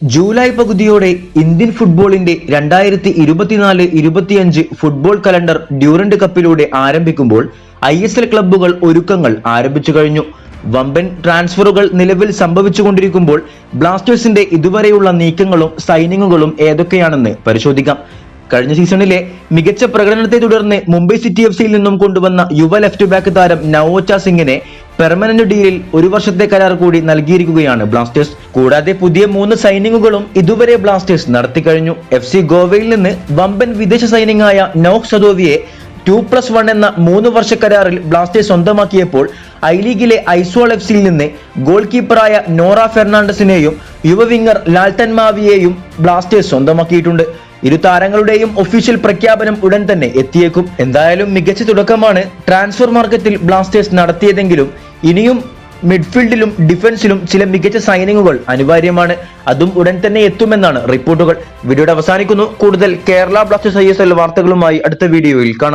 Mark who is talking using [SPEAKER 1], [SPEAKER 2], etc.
[SPEAKER 1] July പകുതിയോടെ Indian ഫുട്ബോളിന്റെ രണ്ടായിരത്തി ഇരുപത്തിനാല് ഇരുപത്തിയഞ്ച് ഫുട്ബോൾ കലണ്ടർ ഡ്യൂറന്റ് കപ്പിലൂടെ ആരംഭിക്കുമ്പോൾ ഐ എസ് എൽ ക്ലബ്ബുകൾ ഒരുക്കങ്ങൾ ആരംഭിച്ചു കഴിഞ്ഞു. വമ്പൻ ട്രാൻസ്ഫറുകൾ നിലവിൽ സംഭവിച്ചുകൊണ്ടിരിക്കുമ്പോൾ ബ്ലാസ്റ്റേഴ്സിന്റെ ഇതുവരെയുള്ള നീക്കങ്ങളും സൈനിങ്ങുകളും ഏതൊക്കെയാണെന്ന് പരിശോധിക്കാം. കഴിഞ്ഞ സീസണിലെ മികച്ച പ്രകടനത്തെ തുടർന്ന് മുംബൈ സിറ്റി എഫ് സിയിൽ നിന്നും കൊണ്ടുവന്ന യുവ ലെഫ്റ്റ് ബാക്ക് താരം നവോച്ച സിംഗിനെ പെർമനന്റ് ഡീലിൽ ഒരു വർഷത്തെ കരാർ കൂടി നൽകിയിരിക്കുകയാണ് ബ്ലാസ്റ്റേഴ്സ് കൂടാതെ പുതിയ മൂന്ന് സൈനിങ്ങുകളും ഇതുവരെ ബ്ലാസ്റ്റേഴ്സ് നടത്തിക്കഴിഞ്ഞു. എഫ് സി ഗോവയിൽ നിന്ന് വമ്പൻ വിദേശ സൈനിങ്ങായ Noah Sadaoui two plus one എന്ന മൂന്ന് വർഷ കരാറിൽ ബ്ലാസ്റ്റേഴ്സ് സ്വന്തമാക്കിയപ്പോൾ ഐ ലീഗിലെ ഐസോൾ എഫ് സിയിൽ നിന്ന് ഗോൾ കീപ്പറായ നോറ ഫെർണാണ്ടസിനെയും യുവവിംഗർ വിംഗർ ലാൽട്ടൻ മാവിയെയും ബ്ലാസ്റ്റേഴ്സ് സ്വന്തമാക്കിയിട്ടുണ്ട്. ഇരു താരങ്ങളുടെയും ഒഫീഷ്യൽ പ്രഖ്യാപനം ഉടൻ തന്നെ എത്തിയേക്കും. എന്തായാലും മികച്ച തുടക്കമാണ് ട്രാൻസ്ഫർ മാർക്കറ്റിൽ ബ്ലാസ്റ്റേഴ്സ് നടത്തിയതെങ്കിലും ഇനിയും മിഡ്ഫീൽഡിലും ഡിഫൻസിലും ചില മികച്ച സൈനിങ്ങുകൾ അനിവാര്യമാണ്. അതും ഉടൻ തന്നെ എത്തുമെന്നാണ് റിപ്പോർട്ടുകൾ വീഡിയോയുടെ അവസാനിക്കുന്നു. കൂടുതൽ കേരള ബ്ലാസ്റ്റേഴ്സ് ഐ വാർത്തകളുമായി അടുത്ത വീഡിയോയിൽ കാണാം.